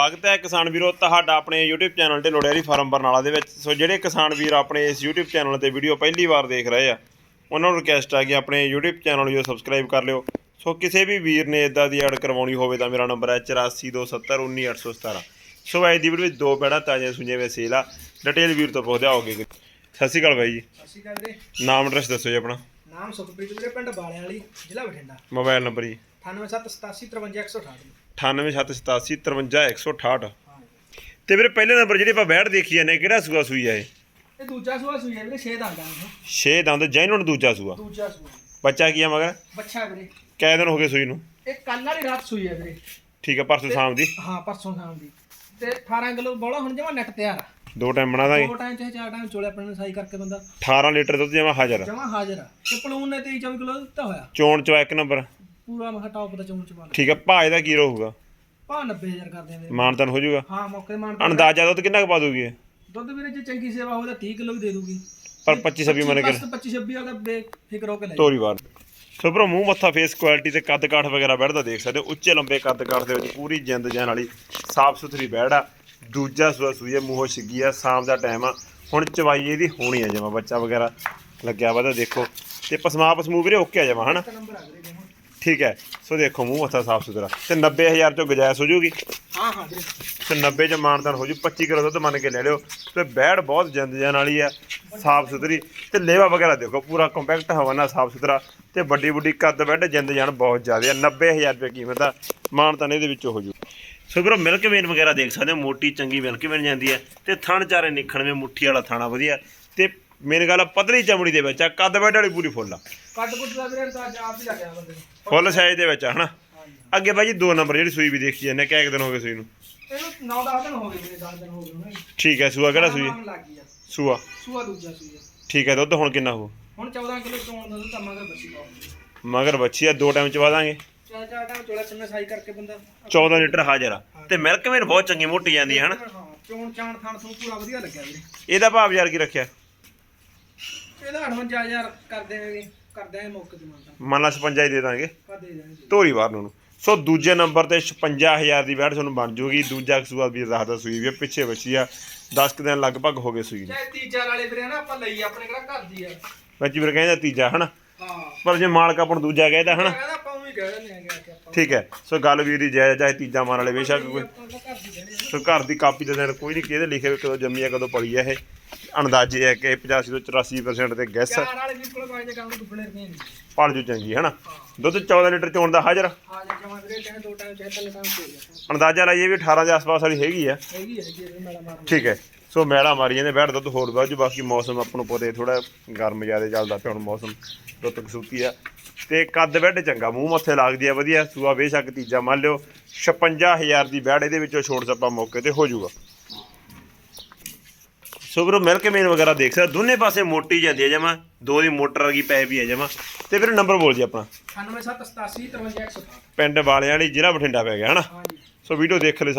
ਸਵਾਗਤ ਹੈ ਕਿਸਾਨ ਵੀਰੋ ਤੁਹਾਡਾ ਆਪਣੇ YouTube ਚੈਨਲ ਤੇ ਲੋੜੇਰੀ ਫਾਰਮ ਬਰਨਾਲਾ ਦੇ ਵਿੱਚ। ਸੋ ਜਿਹੜੇ ਕਿਸਾਨ ਵੀਰ ਆਪਣੇ ਇਸ YouTube ਚੈਨਲ ਤੇ ਵੀਡੀਓ ਪਹਿਲੀ ਵਾਰ ਦੇਖ ਰਹੇ ਆ ਉਹਨਾਂ ਨੂੰ ਰਿਕਵੈਸਟ ਆ ਕਿ ਆਪਣੇ YouTube ਚੈਨਲ ਨੂੰ ਸਬਸਕ੍ਰਾਈਬ ਕਰ ਲਿਓ। ਸੋ ਕਿਸੇ ਵੀ ਵੀਰ ਨੇ ਇਦਾਂ ਦੀ ਐਡ ਕਰਵਾਉਣੀ ਹੋਵੇ ਤਾਂ ਮੇਰਾ ਨੰਬਰ ਹੈ 8427191817 ਸੋ ਅੱਜ ਦੀ ਵੀਡੀਓ ਵਿੱਚ ਦੋ ਬੈੜਾ ਤਾਜ਼ੇ ਸੁਣੀਆਂ ਵੇ ਸੇਲ ਆ। ਡਿਟੇਲ ਵੀਰ ਤੋਂ ਪੁੱਛਦੇ ਆਓਗੇ ਸਤਿ ਸ਼੍ਰੀ ਅਕਾਲ ਬਾਈ ਜੀ। ਸਤਿ ਸ਼੍ਰੀ ਅਕਾਲ ਵੀਰੇ। ਨਾਮ ਐਡਰੈਸ ਦੱਸੋ ਜੀ ਆਪਣਾ। ਨਾਮ ਸੁਖਪ੍ਰੀਤ ਵੀਰੇ ਪਿੰਡ ਬਾਲਿਆਂ ਵਾਲੀ ਜ਼ਿਲ੍ਹਾ ਬਠਿੰਡਾ। ਮੋਬਾਈਲ ਨੰਬਰ ਜੀ। 9787853168 9877353168 ਹਾਂ ਤੇ ਵੀਰੇ ਪਹਿਲੇ ਨੰਬਰ ਜਿਹੜੀ ਆਪਾਂ ਬੈੜ ਦੇਖੀ ਜਾਂਦੇ ਕਿਹੜਾ ਸੂਆ ਸੂਈ ਆ ਇਹ? ਇਹ ਦੂਜਾ ਸੂਆ ਸੂਈ ਹੈ ਵੀਰੇ 6 ਦੰਦਾਂ ਨੂੰ 6 ਦੰਦ ਜੈਨੂਨ ਦੂਜਾ ਸੂਆ। ਦੂਜਾ ਸੂਆ। ਬੱਚਾ ਕੀ ਆ ਮਗਰ? ਬੱਚਾ ਵੀਰੇ। ਕੈ ਦਿਨ ਹੋ ਗਏ ਸੂਈ ਨੂੰ? ਇਹ ਕੱਲ ਵਾਲੀ ਰਾਤ ਸੂਈ ਹੈ ਵੀਰੇ। ਠੀਕ ਆ ਪਰਸੋਂ ਸ਼ਾਮ ਦੀ? ਹਾਂ ਪਰਸੋਂ ਸ਼ਾਮ ਦੀ। ਤੇ 18 ਕਿਲੋ ਬੋਲਾ ਹੁਣ ਜਮਾ ਨੈਟ ਤਿਆਰ ਆ। ਦੋ ਟਾਈਮ ਬਣਾ ਦਾਂਗੇ ਦੋ ਟਾਈਮ ਚਾਹੇ ਚਾਰ ਟਾਈਮ ਚੋਲੇ ਆਪਣੇ ਨੂੰ ਸਾਈ ਕਰਕੇ ਬੰਦਾ। 18 ਲੀਟਰ ਦੁੱਧ ਜਮਾ ਹਾਜ਼ਰ ਆ। ਜਮਾ ਹਾਜ਼ਰ ਆ। ਤੇ ਪਲੂਨ ਨੇ 23 24 ਕਿਲੋ ਦਿੱਤਾ ਹੋਇਆ। ਚੋਣ ਚਵਾ ਇੱਕ ਨੰਬਰ ਪੂਰਾ ਮਹਾ ਟੌਪ ਦਾ ਚੋਣ ਚ ਪਾ ਲਿਆ ਠੀਕ ਆ ਭਾਅ ਇਹਦਾ ਕੀ ਰਹੂਗਾ? ਪਾ 90000 ਕਰਦੇ ਵੀਰੇ ਮਾਨਤਨ ਹੋ ਜਾਊਗਾ। ਹਾਂ ਮੌਕੇ ਮਾਨ ਅੰਦਾਜ਼ਾ ਦੁੱਧ ਕਿੰਨਾ ਕੁ ਪਾ ਦੂਗੀ ਇਹ? ਦੁੱਧ ਵੀਰੇ ਜੇ ਚੰਗੀ ਸੇਵਾ ਹੋਵੇ ਤਾਂ 30 ਕਿਲੋ ਵੀ ਦੇ ਦੂਗੀ ਪਰ 25 26 ਮਨ ਕੇ 25 26 ਵਾਲਾ ਬੇਫਿਕਰ ਹੋ ਕੇ ਲੈ ਤੋਰੀ ਵਾਰ। ਸੋ ਭਰਾ ਮੂੰਹ ਮੱਥਾ ਫੇਸ ਕੁਆਲਿਟੀ ਤੇ ਕੱਦ ਕਾਠ ਵਗੈਰਾ ਬੈਠਦਾ ਦੇਖ ਸਕਦੇ ਹੋ। ਉੱਚੇ ਲੰਬੇ ਕੱਦ ਕਾਠ ਦੇ ਵਿੱਚ ਪੂਰੀ ਜਿੰਦ ਜਾਨ ਵਾਲੀ ਸਾਫ਼ ਸੁਥਰੀ ਬੈੜ ਆ। ਦੂਜਾ ਸੂਆ ਸੂਈ ਆ ਮੂੰਹੋਂ ਛਿੱਗੀ ਆ ਸ਼ਾਮ ਦਾ ਟਾਈਮ ਆ। ਹੁਣ ਚਵਾਈ ਇਹਦੀ ਹੋਣੀ ਆ ਜਮਾ ਬੱਚਾ ਵਗੈਰਾ ਲੱਗਿਆ ਵਾ ਤਾਂ ਦੇਖੋ। ਤੇ ਪਸਮਾ ਪਸਮੂ ਵੀਰੇ ਓਕੇ ਆ ਜਮਾ ਹਨਾ? ਨੰਬਰ ਆ ਵੀਰੇ। ਜਮਾਂ। ਠੀਕ ਹੈ। ਸੋ ਦੇਖੋ ਮੂੰਹ ਮੱਥਾ ਸਾਫ਼ ਸੁਥਰਾ। ਤੇ 90000 ਚੋਂ ਗੁਜਾਇਸ਼ ਹੋ ਜੂਗੀ। ਹਾਂ ਹਾਂ ਵੀਰੇ ਤੇ 90 ਚ ਮਾਨਦਾਨ ਹੋ ਜੂ 25 ਕਿਲੋ ਦੁੱਧ ਮੰਨ ਕੇ ਲੈ ਲਿਓ। ਤੇ ਬੈੜ ਬਹੁਤ ਜਿੰਦ ਜਾਨ ਵਾਲੀ ਆ ਸਾਫ਼ ਸੁਥਰੀ। ਤੇ ਲੇਵਾ ਵਗੈਰਾ ਦੇਖੋ ਪੂਰਾ ਕੰਪੈਕਟ ਹਵਾਨਾ ਸਾਫ਼ ਸੁਥਰਾ। ਤੇ ਵੱਡੀ ਵੱਡੀ ਕੱਦ ਬੈਡ ਜਿੰਦ ਜਾਨ ਬਹੁਤ ਜ਼ਿਆਦਾ ਆ। 90000 ਰੁਪਏ ਕੀਮਤ ਆ ਮਾਨਦਾਨ ਇਹਦੇ ਵਿੱਚ ਹੋ ਜੂ। ਸੋ ਵੀਰੋ ਮਿਲਕ ਵੇਨ ਵਗੈਰਾ ਦੇਖ ਸਕਦੇ ਹੋ। ਮੋਟੀ ਚੰਗੀ ਮਿਲਕ ਵੇਨ ਜਾਂਦੀ ਹੈ। ਤੇ ਥਣ ਚਾਰੇ ਨਿਖਣਵੇਂ ਮੁੱਠੀ ਵਾਲਾ ਥਾਣਾ ਵਧੀਆ। ਤੇ ਮੇਨ ਗੱਲ ਆ ਪਤਲੀ ਚਮੜੀ ਦੇ ਵਿੱਚ ਆ ਕੱਦ ਬੈਡ ਵਾਲੀ ਪੂਰੀ ਫੁੱਲ ਆ। ਕੱਟ ਕੁੱਟ ਦਾ ਵੀਰੇ ਤਾਂ ਆਪ ਹੀ ਲੱਗਿਆ ਬੰਦੇ ਨੂੰ ਫੁੱਲ ਸਾਈਜ਼ ਦੇ ਵਿੱਚ ਆ ਹਨਾ? ਅੱਗੇ ਬਾਈ ਜੀ ਦੋ ਨੰਬਰ ਜਿਹੜੀ ਸੂਈ ਵੀ ਦੇਖੀ ਜਾਂਦੇ ਕਿਆ ਇੱਕ ਦਿਨ ਹੋ ਗਏ ਸੂਈ ਨੂੰ? ਇਹਨੂੰ 9-10 ਦਿਨ ਹੋ ਗਏ ਵੀਰੇ 10 ਦਿਨ ਹੋ ਗਏ ਹੁਣ ਠੀਕ ਹੈ ਸੂਆ ਕਿਹੜਾ ਸੂਈ? ਲੱਗ ਆ ਸੂਆ। ਸੂਆ ਦੂਜਾ ਸੂਈ ਆ। ਠੀਕ ਹੈ ਦੁੱਧ ਹੁਣ ਕਿੰਨਾ ਹੋ ਹੁਣ 14 ਕਿਲੋ ਚੋਣ ਦਾ ਦੁੱਧ ਮਗਰ ਬੱਚੀ ਪਾਉਂਦੀ ਮਗਰ ਬੱਚੀ ਆ ਦੋ ਟਾਈਮ ਚਵਾ ਦਾਂਗੇ। ਚਾਰ ਚਾਰ ਟਾਈਮ ਚੋਲਾ ਚੰਨਾ ਸਾਈ ਕਰਕੇ ਬੰਦਾ। 14 ਲੀਟਰ ਹਾਜ਼ਰ ਆ। ਤੇ ਮਿਲਕ ਮੇਰ ਬਹੁਤ ਚੰਗੀ ਮੋਟੀ ਜਾਂਦੀ ਹੈ ਹਨਾ? ਹਾਂ ਚੋਣ ਚਾਣ ਥਣ ਤੋਂ ਪੂਰਾ ਵਧੀਆ ਲੱਗਿਆ ਵੀਰੇ। ਇਹਦਾ ਭਾਵ ਯਾਰ ਕੀ ਰੱਖਿਆ? ਇਹਦਾ 58000 ਕਰ ਦੇਵਾਂਗੇ ਕਰ ਦੇਵਾਂਗੇ ਮੌਕੇ ਤੇ ਮੰਨਦਾ ਮੰਨ ਲਾ 56 ਹੀ ਦੇ ਦਾਂਗੇ। ਕਰ ਦੇ ਧੋਰੀ ਵਾਰ ਨੂੰ ਸੋ ਦੂਜੇ ਨੰਬਰ ਤੇ 56000 ਦੀ ਬੈਠ ਤੁਹਾਨੂੰ ਬਣ ਜੂਗੀ। ਦੂਜਾ ਕਸੂਆ ਵੀ ਦੱਸਦਾ ਸੂਈ ਵੀ ਆ, ਪਿੱਛੇ ਬੱਚੀ ਆ। 10 ਕੁ ਦਿਨ ਲਗਭਗ ਹੋ ਗਏ ਸੂਈ ਨੂੰ। ਚਾਹੇ ਤੀਜਾ ਵਾਲੇ ਵੀਰੇ ਨਾ ਆਪਾਂ ਲਈ ਆਪਣੇ ਕਿਹੜਾ ਘਰ ਦੀ ਆ। ਬੱਚੀ ਵੀਰ ਕਹਿੰਦਾ ਤੀਜਾ ਹਨਾ? ਹਾਂ। ਪਰ ਜੇ ਮਾਲਕ ਆਪਾਂ ਨੂੰ ਦੂਜਾ ਕਹਿੰਦਾ ਹਨਾ? ਕਹਿੰਦਾ ਆਪਾਂ ਉਹੀ ਕਹਿ ਦਿੰਦੇ ਆ ਕੇ ਠੀਕ ਹੈ। ਸੋ ਗੱਲ ਵੀਰ ਦੀ ਜਾਇਜ਼ ਚਾਹੇ ਤੀਜਾ ਮਾਰ ਵਾਲੇ ਬੇਸ਼ੱਕ ਕੋਈ ਕਹਿੰਦੇ ਸੋ ਘਰ ਦੀ ਕਾਪੀ ਦੇ ਦਿਨ ਕੋਈ ਨਹੀਂ ਕਿਹਦੇ ਲਿਖੇ ਹੋਏ ਕਦੋਂ ਜੰਮੀ ਆ ਕਦੋਂ ਪਲੀ ਆ ਇਹ। ਅੰਦਾਜ਼ੇ ਹੈ ਕਿ 85 ਤੋਂ 84% ਤੇ ਗੈਸ ਚਾਰ ਵਾਲੇ ਕੰਮ ਨੂੰ ਦੁੱਗਣੇ ਰੁਪਏ ਨਹੀਂ ਜੂ ਚੰਗੀ ਹਨਾ? ਦੁੱਧ 14 ਲੀਟਰ ਚੋਣ ਦਾ ਹਾਜ਼ਰ। ਆ ਜਾ ਜਮਾ ਵੀਰੇ ਚਾਹੇ ਦੋ ਟਾਈਮ ਚਾਹੇ ਤਿੰਨ ਟਾਈਮ ਜਾ ਅੰਦਾਜ਼ਾ ਲਾਈਏ ਵੀ 18 ਦੇ ਆਸ-ਪਾਸ ਵਾਲੀ ਹੈਗੀ ਆ। ਹੈਗੀ ਹੈਗੀ ਇਹ ਮੇਰਾ ਮਾਰਨ ਠੀਕ ਹੈ। ਸੋ ਮੈਲਾ ਮਾਰੀ ਜਾਂਦੇ ਬੈਠ ਦੁੱਧ ਹੋਰ ਬਾਜੂ ਬਾਕੀ ਮੌਸਮ ਆਪਾਂ ਨੂੰ ਪਤਾ ਥੋੜਾ ਗਰਮ ਜ਼ਿਆਦਾ ਚੱਲਦਾ ਪਿਆ ਹੁਣ ਮੌਸਮ ਦੁੱਧ ਕਸੂਤੀ ਆ। ਤੇ ਕੱਦ ਬੈੱਡ ਚੰਗਾ ਮੂੰਹ ਮੱਥੇ ਲੱਗਦੀ ਆ ਵਧੀਆ ਸੂਆ ਬੇਸ਼ੱਕ ਤੀਜਾ ਮੰਨ ਲਿਓ 56000 ਦੀ ਬੈੜ ਇਹਦੇ ਵਿੱਚੋਂ ਛੋੜ ਸੱਪਾ ਮੌਕੇ ਤੇ ਹੋ ਜਾਊਗਾ ਸੋ ਵੀਰੋ ਮਿਲਕ ਮੇਨ ਵਗੈਰਾ ਦੇਖ ਸਕਦੇ ਦੋਨੇ ਪਾਸੇ ਮੋਟੀ ਜਾਂਦੀ ਹੈ ਜਮਾ ਦੋ ਦੀ ਮੋਟਰ ਵਰਗੀ ਪੈ ਵੀ ਹੈ ਜਮਾ। ਤੇ ਫਿਰ ਨੰਬਰ ਬੋਲ ਜੀ ਆਪਣਾ। 9787 53 160 ਪਿੰਡ ਵਾਲਿਆਂ ਵਾਲੀ ਜ਼ਿਲ੍ਹਾ ਬਠਿੰਡਾ ਪੈ ਗਿਆ ਹਨਾ? ਸੋ ਵੀਡੀਓ ਦੇਖ ਲੈ